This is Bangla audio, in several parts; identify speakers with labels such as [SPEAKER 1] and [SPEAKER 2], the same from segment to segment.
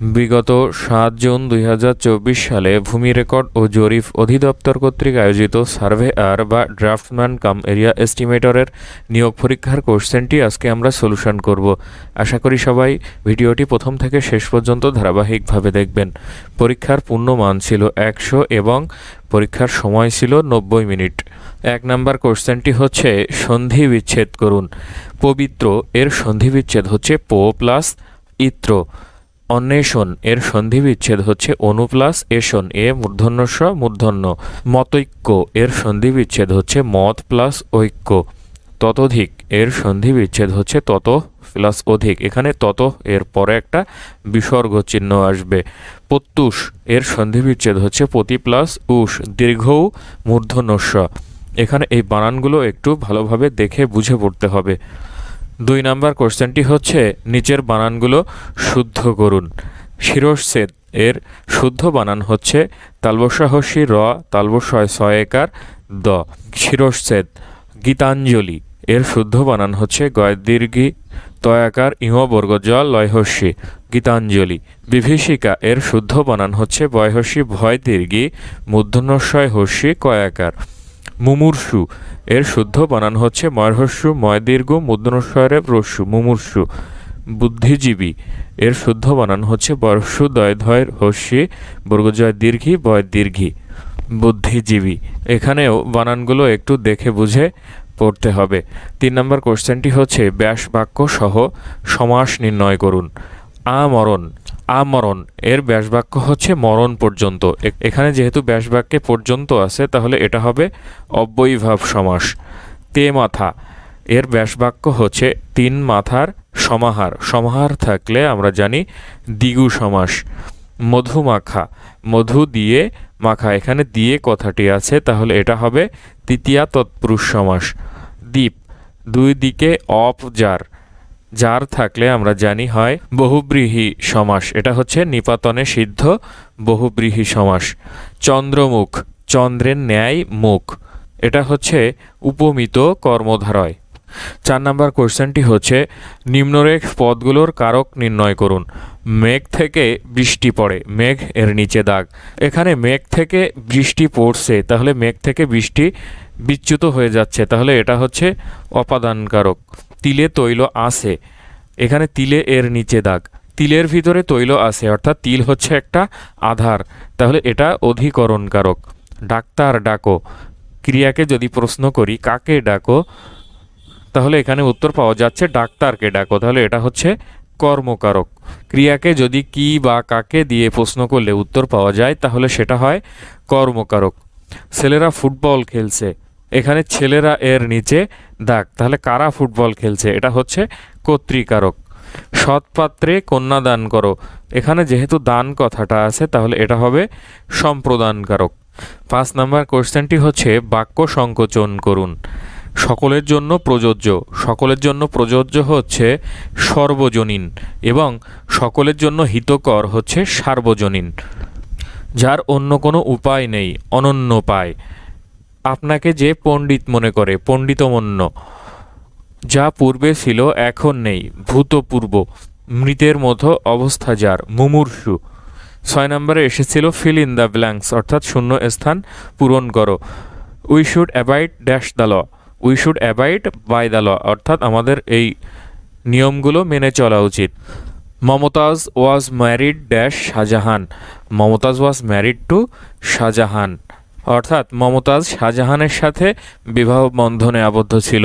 [SPEAKER 1] বিগত সাত জুন দুই হাজার চব্বিশ সালে ভূমি রেকর্ড ও জরিফ অধিদপ্তর কর্তৃক আয়োজিত সার্ভেয়ার বা ড্রাফটম্যান কাম এরিয়া এস্টিমেটরের নিয়োগ পরীক্ষার কোশ্চেনটি আজকে আমরা সলিউশন করব। আশা করি সবাই ভিডিওটি প্রথম থেকে শেষ পর্যন্ত ধারাবাহিকভাবে দেখবেন। পরীক্ষার পূর্ণ মান ছিল একশো এবং পরীক্ষার সময় ছিল নব্বই মিনিট। এক নাম্বার কোশ্চেনটি হচ্ছে, সন্ধি বিচ্ছেদ করুন। পবিত্র, এর সন্ধি বিচ্ছেদ হচ্ছে পো প্লাস ইত্র। অন্বেষণ, এর সন্ধি বিচ্ছেদ হচ্ছে অনু প্লাস এষণ এ মূর্ধন্যস্ব মূর্ধন্য। মতৈক্য, এর সন্ধি বিচ্ছেদ হচ্ছে মত প্লাস ঐক্য। ততোধিক, এর সন্ধি বিচ্ছেদ হচ্ছে তত প্লাস অধিক। এখানে তত, এর পরে একটা বিসর্গ চিহ্ন আসবে। প্রত্যুষ, এর সন্ধি বিচ্ছেদ হচ্ছে প্রতি প্লাস উষ দীর্ঘৌ মূর্ধন্যস্ব এখানে এই বানানগুলো একটু ভালোভাবে দেখে বুঝে পড়তে হবে। দুই নাম্বার কোশ্চেনটি হচ্ছে, নিচের বানানগুলো শুদ্ধ করুন। শিরশ্ছেদ এর শুদ্ধ বানান হচ্ছে তালবস্যাহস্যি র তালবস্যয় ছয়কার দ। শিরশ্ছেদ গীতাঞ্জলি। এর শুদ্ধ বানান হচ্ছে গয়দীর্ঘি তয়াকার ইহ বর্গ জ লয়হস্যি। গীতাঞ্জলি, বিভীষিকা। এর শুদ্ধ বানান হচ্ছে, বয়হস্যি ভয় দীর্ঘি, মূর্ধন্যস্বয় হস্যি কয়াকার। মুমূর্ষু এর শুদ্ধ বানান হচ্ছে ময়রহস্যু ময়দীর্ঘ মুদ্রস্বরে রস্যু, মুমূর্ষু, বুদ্ধিজীবী। এর শুদ্ধ বানান হচ্ছে বর্ষু দয় ধয়ের হস্যি বর্গজয় দীর্ঘি, বয় দীর্ঘি। বুদ্ধিজীবী। এখানেও বানানগুলো একটু দেখে বুঝে পড়তে হবে। তিন নম্বর কোশ্চেনটি হচ্ছে ব্যাস বাক্য সহ সমাস নির্ণয় করুন। আমরণ। আমরণ, এর ব্যাসবাক্য হচ্ছে মরণ পর্যন্ত। এখানে যেহেতু ব্যাসবাক্যে পর্যন্ত আছে, তাহলে এটা হবে অব্যয়ীভাব সমাস, তে মাথা। এর ব্যাসবাক্য হচ্ছে তিন মাথার সমাহার। সমাহার থাকলে আমরা জানি দ্বিগু সমাস, মধু মাখা। মধু দিয়ে মাখা। এখানে দিয়ে কথাটি আছে, তাহলে এটা হবে তৃতীয়া তৎপুরুষ সমাস, দ্বীপ। দুই দিকে অপ যার থাকলে আমরা জানি হয় বহুব্রীহি সমাস। এটা হচ্ছে নিপাতনে সিদ্ধ বহুব্রীহি সমাস। চন্দ্রমুখ, চন্দ্রের ন্যায় মুখ। এটা হচ্ছে উপমিত কর্মধারয়। চার নাম্বার কোশ্চেনটি হচ্ছে, নিম্নরেখ পদগুলোর কারক নির্ণয় করুন। মেঘ থেকে বৃষ্টি পড়ে, মেঘ এর নিচে দাগ। এখানে মেঘ থেকে বৃষ্টি পড়ছে, তাহলে মেঘ থেকে বৃষ্টি বিচ্যুত হয়ে যাচ্ছে, তাহলে এটা হচ্ছে অপাদানকারক তিলে তৈল আছে। এখানে তিলে এর নিচে দাগ। তিলের ভিতরে তৈল আছে, অর্থাৎ তিল হচ্ছে একটা আধার। তাহলে এটা অধিকরণকারক। ডাক্তার ডাকো। ক্রিয়াকে যদি প্রশ্ন করি, কাকে ডাকো? তাহলে এখানে উত্তর পাওয়া যাচ্ছে ডাক্তারকে ডাকো। তাহলে এটা হচ্ছে কর্মকারক। ক্রিয়াকে যদি কি বা কাকে দিয়ে প্রশ্ন করলে উত্তর পাওয়া যায়, তাহলে সেটা হয় কর্মকারক। ছেলেরা ফুটবল খেলছে। এখানে ছেলেরা এর নিচে দাগ। তাহলে কারা ফুটবল খেলছে? এটা হচ্ছে কর্তৃকারক। সৎপাত্রে কন্যা দান করো। এখানে যেহেতু দান কথাটা আছে, তাহলে এটা হবে সম্প্রদানকারক। পাঁচ নাম্বার কোশ্চেনটি হচ্ছে, বাক্য সংকোচন করুন। সকলের জন্য প্রযোজ্য। সকলের জন্য প্রযোজ্য হচ্ছে সর্বজনীন এবং সকলের জন্য হিতকর হচ্ছে সার্বজনীন। যার অন্য কোনো উপায় নেই, অনন্য পায়। আপনাকে যে পণ্ডিত মনে করে, পণ্ডিতমন্য, যা পূর্বে ছিল, এখন নেই, ভূতপূর্ব, মৃতের মতো অবস্থা যার, মুমূর্ষু। ছয় নম্বরে এসেছিল ফিল ইন দ্য ব্ল্যাঙ্কস অর্থাৎ শূন্য স্থান পূরণ করো। We should abide dash the law we should abide by the law অর্থাৎ আমাদের এই নিয়মগুলো মেনে চলা উচিত। Mumtaz was married dash Shahjahan, Mumtaz was married to Shahjahan. অর্থাৎ মমতাজ শাহজাহানের সাথে বিবাহ বন্ধনে আবদ্ধ ছিল।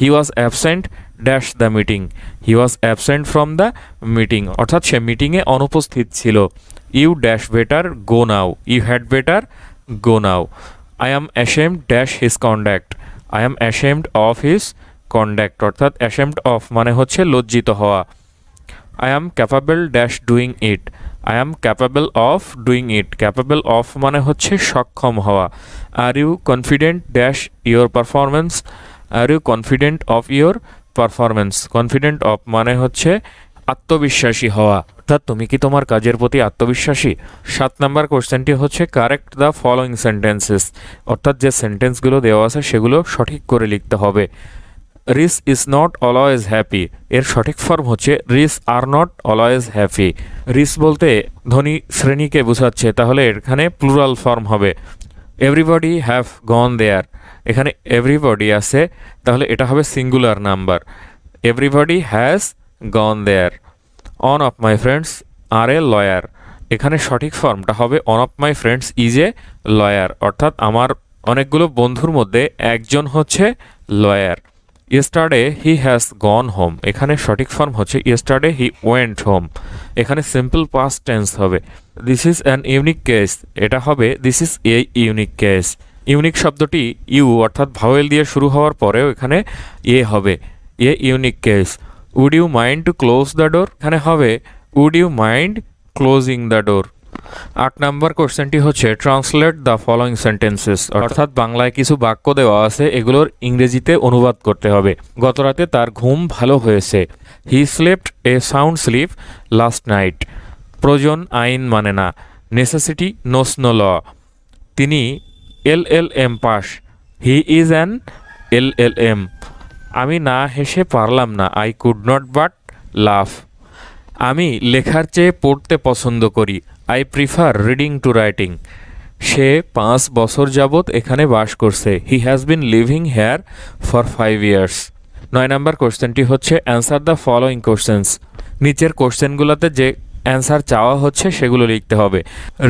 [SPEAKER 1] He was absent dash the meeting he was absent from the meeting অর্থাৎ সে মিটিংয়ে অনুপস্থিত ছিল। You dash better go now you had better go now I am ashamed dash his conduct I am ashamed of his conduct অর্থাৎ অ্যাশেমড অফ মানে হচ্ছে লজ্জিত হওয়া। I am capable dash doing it I am capable of doing it capable of মানে হচ্ছে সক্ষম হওয়া। Are you confident dash your performance are you confident of your performance confident of মানে হচ্ছে আত্মবিশ্বাসী হওয়া। অর্থাৎ তুমি কি তোমার কাজের প্রতি আত্মবিশ্বাসী? সাত নাম্বার কোশ্চেনটি হচ্ছে কারেক্ট দ্য ফলোয়িং সেন্টেন্সেস অর্থাৎ যে সেন্টেন্সগুলো দেওয়া আছে সেগুলো সঠিক করে লিখতে হবে। Rich is not always happy. এর সঠিক ফর্ম হচ্ছে, rich are not always happy. Rich বলতে ধনী শ্রেণীকে বোঝাচ্ছে, তাহলে এখানে প্লুরাল ফর্ম হবে। Everybody have gone there. এখানে এভরিবডি আছে, তাহলে এটা হবে singular number. Everybody has gone there. One of my friends are a lawyer. এখানে সঠিক ফর্মটা হবে, one of my friends is a lawyer. অর্থাৎ আমার অনেকগুলো বন্ধুর মধ্যে একজন হচ্ছে lawyer. Yesterday he has gone home এখানে সঠিক ফর্ম হচ্ছে ইয়েস্টারডে হি ওয়েন্ট হোম এখানে সিম্পল পাস্ট টেন্স হবে। This is an unique case এটা হবে this is a unique case unique শব্দটি ইউ অর্থাৎ ভাওয়েল দিয়ে শুরু হওয়ার পরেও এখানে এ হবে। A unique case would you mind to close the door এখানে হবে would you mind closing the door আট নাম্বার কোশ্চেনটি হচ্ছে ট্রান্সলেট দ্য ফলোয়িং সেন্টেন্সেস অর্থাৎ বাংলায় কিছু বাক্য দেওয়া আছে এগুলোর ইংরেজিতে অনুবাদ করতে হবে। গতরাতে তার ঘুম ভালো হয়েছে। He slept a sound sleep last night প্রয়োজন আইন মানে না। নেসেসিটি নোস নো ল তিনি L L M pass. He is an L L M. আমি না হেসে পারলাম না। I could not but laugh আমি লেখার চেয়ে পড়তে পছন্দ করি। I prefer reading to writing সে পাঁচ বছর যাবৎ এখানে বাস করছে। He has been living here for five years নয় নম্বর কোশ্চেনটি হচ্ছে অ্যান্সার দ্য ফলোয়িং কোশ্চেন্স নিচের কোশ্চেনগুলোতে যে অ্যান্সার চাওয়া হচ্ছে, সেগুলো লিখতে হবে।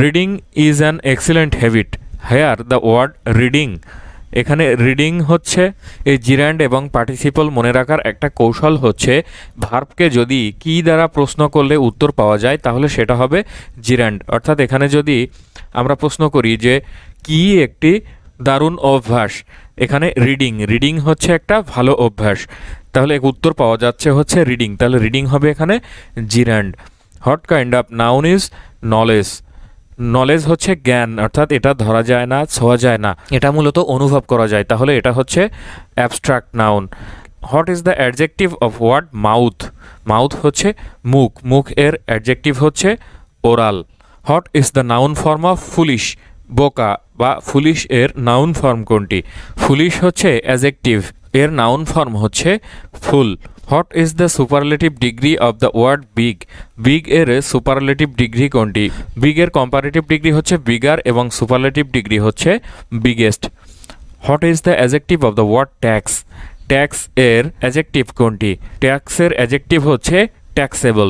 [SPEAKER 1] Reading is an excellent habit here the word reading এখানে রিডিং হচ্ছে, এই জিরান্ড এবং পার্টিসিপল মনে রাখার একটা কৌশল হচ্ছে ভার্বকে যদি কি দ্বারা প্রশ্ন করলে উত্তর পাওয়া যায়, তাহলে সেটা হবে জিরান্ড অর্থাৎ এখানে যদি আমরা প্রশ্ন করি যে, কি একটি দারুণ অভ্যাস? এখানে রিডিং রিডিং হচ্ছে একটা ভালো অভ্যাস। তাহলে এক উত্তর পাওয়া যাচ্ছে হচ্ছে রিডিং তাহলে রিডিং হবে এখানে gerund what kind of noun is knowledge knowledge হচ্ছে জ্ঞান অর্থাৎ এটা ধরা যায় না ছোঁয়া যায় না। এটা মূলত অনুভব করা যায়। তাহলে এটা হচ্ছে abstract noun what is the adjective of word mouth mouth হচ্ছে মুখ। মুখ এর অ্যাডজেক্টিভ হচ্ছে oral what is the noun form of foolish বোকা বা ফুলিশ এর নাউন ফর্ম কোনটি? ফুলিশ হচ্ছে অ্যাজেক্টিভ এর নাউন ফর্ম হচ্ছে fool what is the superlative degree of the word big big এর সুপারলেটিভ ডিগ্রি কোনটি? বিগ এর কম্পারেটিভ ডিগ্রি হচ্ছে বিগার এবং সুপারলেটিভ ডিগ্রি হচ্ছে biggest what is the adjective of the word tax tax এর অ্যাজেক্টিভ কোনটি? ট্যাক্সের অ্যাজেক্টিভ হচ্ছে ট্যাক্সেবল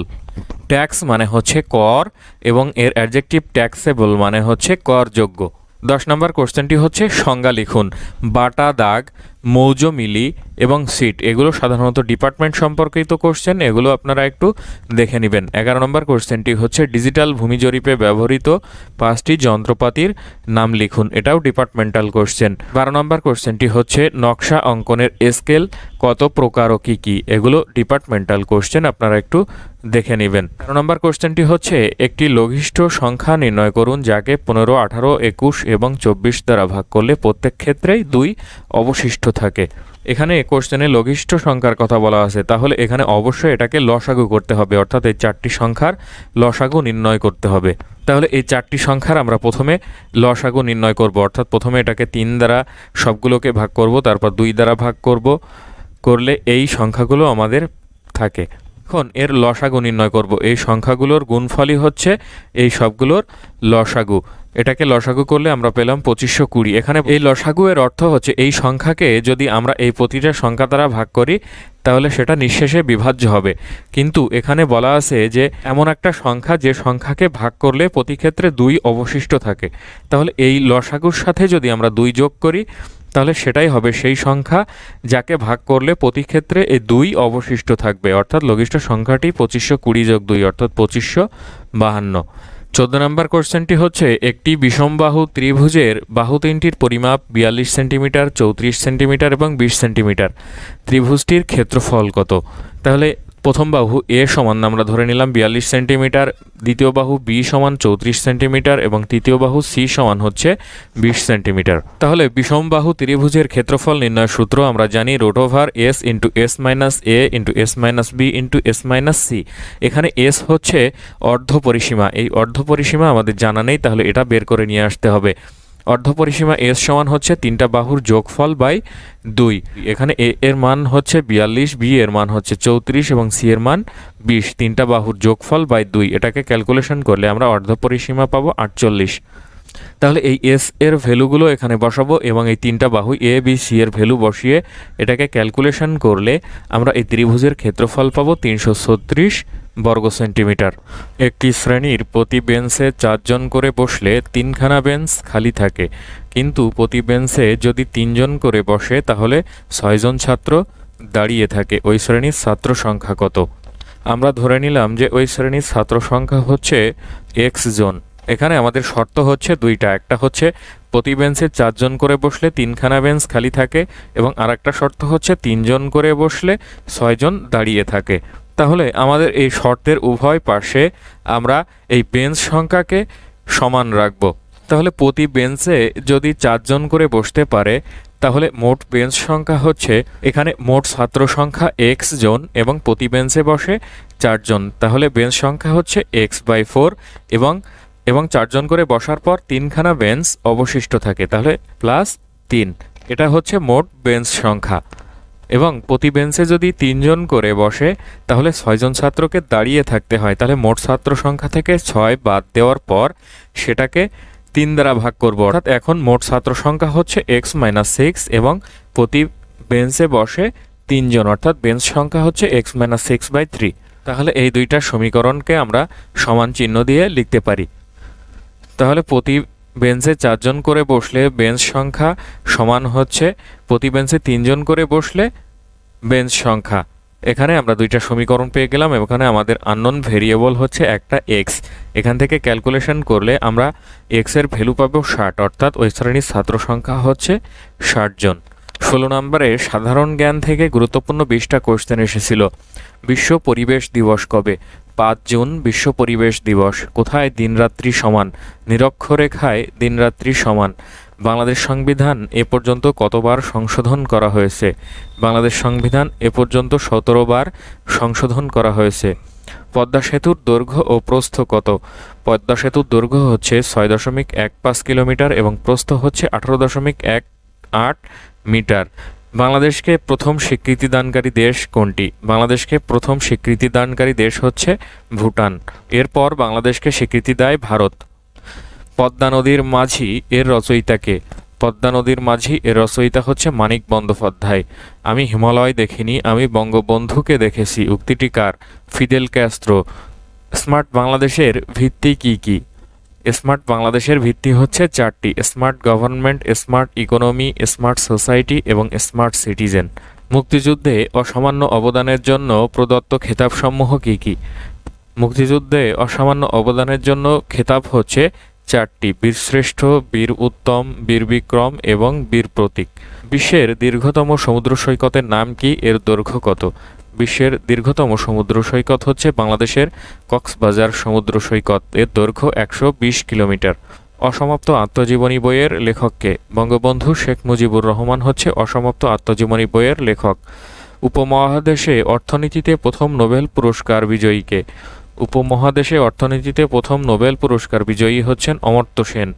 [SPEAKER 1] ট্যাক্স মানে হচ্ছে কর এবং এর অ্যাডজেক্টিভ ট্যাক্সেবল মানে হচ্ছে করযোগ্য। দশ নম্বর কোশ্চেনটি হচ্ছে সংজ্ঞা লিখুন। বাটা দাগ মৌজ মিলি এবং সিট, এগুলো সাধারণত ডিপার্টমেন্ট সম্পর্কিত কোশ্চেন এগুলো আপনারা একটু দেখে নেবেন। এগারো নম্বর কোশ্চেনটি হচ্ছে ডিজিটাল ভূমি জরিপে ব্যবহৃত পাঁচটি যন্ত্রপাতির নাম লিখুন, এটাও ডিপার্টমেন্টাল কোশ্চেন বারো নম্বর কোশ্চেনটি হচ্ছে, নকশা অঙ্কনের স্কেল কত প্রকার ও কী কী, এগুলো ডিপার্টমেন্টাল কোশ্চেন আপনারা একটু দেখে নেবেন। তেরো নম্বর কোশ্চেনটি হচ্ছে, একটি লঘিষ্ঠ সংখ্যা নির্ণয় করুন, যাকে পনেরো, আঠারো, একুশ এবং চব্বিশ দ্বারা ভাগ করলে প্রত্যেক ক্ষেত্রেই দুই অবশিষ্ট থাকে। এখানে কোশ্চেনে লঘিষ্ঠ সংখ্যার কথা বলা আছে। তাহলে এখানে অবশ্যই এটাকে লসাগু করতে হবে, অর্থাৎ এই চারটি সংখ্যার লসাগু নির্ণয় করতে হবে। তাহলে এই চারটি সংখ্যার আমরা প্রথমে লসাগু নির্ণয় করব, অর্থাৎ প্রথমে এটাকে তিন দ্বারা সবগুলোকে ভাগ করব, তারপর দুই দ্বারা ভাগ করব। করলে এই সংখ্যাগুলো আমাদের থাকে। এখন এর লসাগু নির্ণয় করব। এই সংখ্যাগুলোর গুণফলই হচ্ছে এই সবগুলোর লসাগু। এটাকে লসাগু করলে আমরা পেলাম পঁচিশশো কুড়ি। এখানে এই লসাগু এর অর্থ হচ্ছে এই সংখ্যাকে যদি আমরা এই প্রতিটা সংখ্যা দ্বারা ভাগ করি, তাহলে সেটা নিঃশেষে বিভাজ্য হবে। কিন্তু এখানে বলা আছে যে, এমন একটা সংখ্যা যে সংখ্যাকে ভাগ করলে প্রতি ক্ষেত্রে দুই অবশিষ্ট থাকে। তাহলে এই লসাগুর সাথে যদি আমরা দুই যোগ করি, তাহলে সেটাই হবে সেই সংখ্যা যাকে ভাগ করলে প্রতি ক্ষেত্রে এই দুই অবশিষ্ট থাকবে। অর্থাৎ লঘিষ্ঠ সংখ্যাটি পঁচিশশো কুড়ি যোগ দুই, অর্থাৎ পঁচিশশো বাহান্ন। চোদ্দ নম্বর কোশ্চেনটি হচ্ছে, একটি বিষমবাহু ত্রিভুজের বাহু তিনটির পরিমাপ বিয়াল্লিশ সেন্টিমিটার, চৌত্রিশ সেন্টিমিটার এবং বিশ সেন্টিমিটার। ত্রিভুজটির ক্ষেত্রফল কত? তাহলে প্রথম বাহু এ সমান, আমরা ধরে নিলাম বিয়াল্লিশ সেন্টিমিটার, দ্বিতীয় বাহু বি সমান চৌত্রিশ সেন্টিমিটার এবং তৃতীয় বাহু সি সমান হচ্ছে বিশ সেন্টিমিটার। তাহলে বিষম বাহু ত্রিভুজের ক্ষেত্রফল নির্ণয় সূত্র আমরা জানি root over s into s minus a into s minus b into s minus c. এখানে এস হচ্ছে অর্ধ পরিসীমা এই অর্ধ পরিসীমা আমাদের জানা নেই, তাহলে এটা বের করে নিয়ে আসতে হবে। অর্ধপরিসীমা এস সমান হচ্ছে তিনটা বাহুর যোগফল বাই দুই। এখানে এ এর মান হচ্ছে বিয়াল্লিশ বি এর মান হচ্ছে চৌত্রিশ এবং সি এর মান বিশ। তিনটা বাহুর যোগফল বাই দুই। এটাকে ক্যালকুলেশন করলে আমরা অর্ধপরিসীমা পাবো আটচল্লিশ। তাহলে এই এস এর ভ্যালুগুলো এখানে বসাবো এবং এই তিনটা বাহু এ বি সি এর ভ্যালু বসিয়ে এটাকে ক্যালকুলেশন করলে আমরা এই ত্রিভুজের ক্ষেত্রফল পাবো তিনশো ছত্রিশ বর্গ সেন্টিমিটার। একটি শ্রেণির প্রতি বেঞ্চে চারজন করে বসলে তিনখানা বেঞ্চ খালি থাকে। কিন্তু প্রতি বেঞ্চে যদি তিনজন করে বসে, তাহলে ছয়জন ছাত্র দাঁড়িয়ে থাকে। ওই শ্রেণির ছাত্র সংখ্যা কত? আমরা ধরে নিলাম যে ওই শ্রেণির ছাত্র সংখ্যা হচ্ছে এক্স জন। এখানে আমাদের শর্ত হচ্ছে দুইটা। একটা হচ্ছে প্রতি বেঞ্চে চারজন করে বসলে তিনখানা বেঞ্চ খালি থাকে এবং আরেকটা শর্ত হচ্ছে তিনজন করে বসলে ছয়জন দাঁড়িয়ে থাকে। তাহলে আমাদের এই শর্তের উভয় পাশে আমরা এই বেঞ্চ সংখ্যাকে সমান রাখব। তাহলে প্রতি বেঞ্চে যদি চারজন করে বসতে পারে, তাহলে মোট বেঞ্চ সংখ্যা হচ্ছে এখানে মোট ছাত্র সংখ্যা এক্স জন এবং প্রতি বেঞ্চে বসে চারজন। তাহলে বেঞ্চ সংখ্যা হচ্ছে এক্স বাই ফোর এবং এবং চারজন করে বসার পর তিনখানা বেঞ্চ অবশিষ্ট থাকে। তাহলে প্লাস তিন। এটা হচ্ছে মোট বেঞ্চ সংখ্যা। এবং প্রতি বেঞ্চে যদি তিনজন করে বসে, তাহলে ছয়জন ছাত্রকে দাঁড়িয়ে থাকতে হয়। তাহলে মোট ছাত্র সংখ্যা থেকে ছয় বাদ দেওয়ার পর সেটাকে তিন দ্বারা ভাগ করব। অর্থাৎ এখন মোট ছাত্র সংখ্যা হচ্ছে এক্স মাইনাস সিক্স এবং প্রতি বেঞ্চে বসে তিনজন। অর্থাৎ বেঞ্চ সংখ্যা হচ্ছে x minus six by three তাহলে এই দুইটা সমীকরণকে আমরা সমান চিহ্ন দিয়ে লিখতে পারি। তাহলে প্রতি বেঞ্চে চারজন করে বসলে বেঞ্চ সংখ্যা সমান হচ্ছে, প্রতি বেঞ্চে তিনজন করে বসলে বেঞ্চ সংখ্যা। এখানে আমরা দুইটা সমীকরণ পেয়ে গেলাম এখানে আমাদের আননোন ভেরিয়েবল হচ্ছে একটা এক্স এখান থেকে ক্যালকুলেশন করলে আমরা এক্সের ভ্যালু পাবো ষাট, অর্থাৎ ওই শ্রেণির ছাত্র সংখ্যা হচ্ছে ষাট জন। ষোলো নম্বরে সাধারণ জ্ঞান থেকে গুরুত্বপূর্ণ বিশটা কোশ্চেন এসেছিল, বিশ্ব পরিবেশ দিবস কবে? পাঁচ জুন বিশ্ব পরিবেশ দিবস। কোথায় দিনরাত্রি সমান? নিরক্ষরেখায় দিনরাত্রি সমান। বাংলাদেশ সংবিধান এ পর্যন্ত কতবার সংশোধন করা হয়েছে? বাংলাদেশ সংবিধান এ পর্যন্ত সতেরো বার সংশোধন করা হয়েছে। পদ্মা সেতুর দৈর্ঘ্য ও প্রস্থ কত? পদ্মা সেতুর দৈর্ঘ্য হচ্ছে ছয় দশমিক এক পাঁচ কিলোমিটার এবং প্রস্থ হচ্ছে আঠারো দশমিক এক আট মিটার। বাংলাদেশকে প্রথম স্বীকৃতি দানকারী দেশ কোনটি? বাংলাদেশকে প্রথম স্বীকৃতি দানকারী দেশ হচ্ছে ভুটান। এরপর বাংলাদেশকে স্বীকৃতি দেয় ভারত। পদ্মা নদীর মাঝি এর রচয়িতাকে পদ্মা নদীর মাঝি এর রচয়িতা হচ্ছে মানিক বন্দ্যোপাধ্যায়। আমি হিমালয় দেখিনি, আমি বঙ্গবন্ধুকে দেখেছি। উক্তিটি কার? Fidel Castro. স্মার্ট বাংলাদেশের ভিত্তি কি কি? স্মার্ট বাংলাদেশের ভিত্তি হচ্ছে চারটি, smart government, smart economy, smart society এবং স্মার্ট সিটিজেন। মুক্তিযুদ্ধে অসামান্য অবদানের জন্য প্রদত্ত খেতাবসমূহ কি কি? মুক্তিযুদ্ধে অসামান্য অবদানের জন্য খেতাব হচ্ছে চারটি, বীরশ্রেষ্ঠ, বীর উত্তম, বীর বিক্রম এবং বীর প্রতীক। বিশ্বের দীর্ঘতম সমুদ্র সৈকতের নাম কি? এর দৈর্ঘ্য কত? বিশ্বের দীর্ঘতম সমুদ্র সৈকত হচ্ছে বাংলাদেশের কক্সবাজার সমুদ্র সৈকত। এর দৈর্ঘ্য একশো বিশ কিলোমিটার। অসমাপ্ত আত্মজীবনী বইয়ের লেখককে। বঙ্গবন্ধু শেখ মুজিবুর রহমান হচ্ছে অসমাপ্ত আত্মজীবনী বইয়ের লেখক। উপমহাদেশে অর্থনীতিতে প্রথম নোবেল পুরস্কার বিজয়ীকে। উপমহাদেশে অর্থনীতিতে প্রথম নোবেল পুরস্কার বিজয়ী হচ্ছেন অমর্ত্য সেন।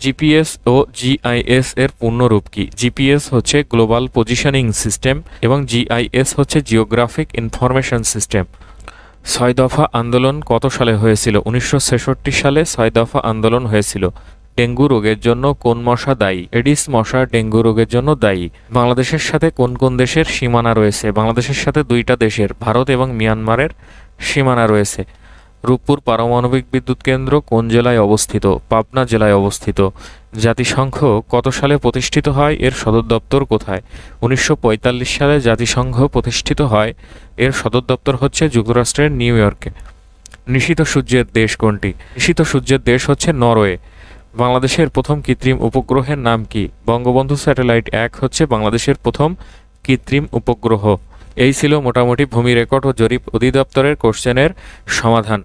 [SPEAKER 1] জিপিএস ও জিআইএস এর পূর্ণরূপ কি? জিপিএস হচ্ছে গ্লোবাল পজিশনিং সিস্টেম এবং জিআইএস হচ্ছে জিওগ্রাফিক ইনফরমেশন সিস্টেম ছয় দফা আন্দোলন কত সালে হয়েছিল? উনিশশো ছেষট্টি সালে ছয় দফা আন্দোলন হয়েছিল। ডেঙ্গু রোগের জন্য কোন মশা দায়ী? এডিস মশা ডেঙ্গু রোগের জন্য দায়ী। বাংলাদেশের সাথে কোন কোন দেশের সীমানা রয়েছে? বাংলাদেশের সাথে দুইটা দেশের, ভারত এবং মিয়ানমারের সীমানা রয়েছে। রূপপুর পারমাণবিক বিদ্যুৎ কেন্দ্র কোন জেলায় অবস্থিত? পাবনা জেলায় অবস্থিত। জাতিসংঘ কত সালে প্রতিষ্ঠিত হয়? এর সদর দপ্তর কোথায়? উনিশশো পঁয়তাল্লিশ সালে জাতিসংঘ প্রতিষ্ঠিত হয়। এর সদর দপ্তর হচ্ছে যুক্তরাষ্ট্রের নিউ ইয়র্কে। নিশিত সূর্যের দেশ কোনটি? নিশিত সূর্যের দেশ হচ্ছে নরওয়ে। বাংলাদেশের প্রথম কৃত্রিম উপগ্রহের নাম কি? বঙ্গবন্ধু স্যাটেলাইট এক হচ্ছে বাংলাদেশের প্রথম কৃত্রিম উপগ্রহ। এই ছিল মোটামুটি ভূমি রেকর্ড ও জরিপ অধিদপ্তরের কোশ্চেনের সমাধান।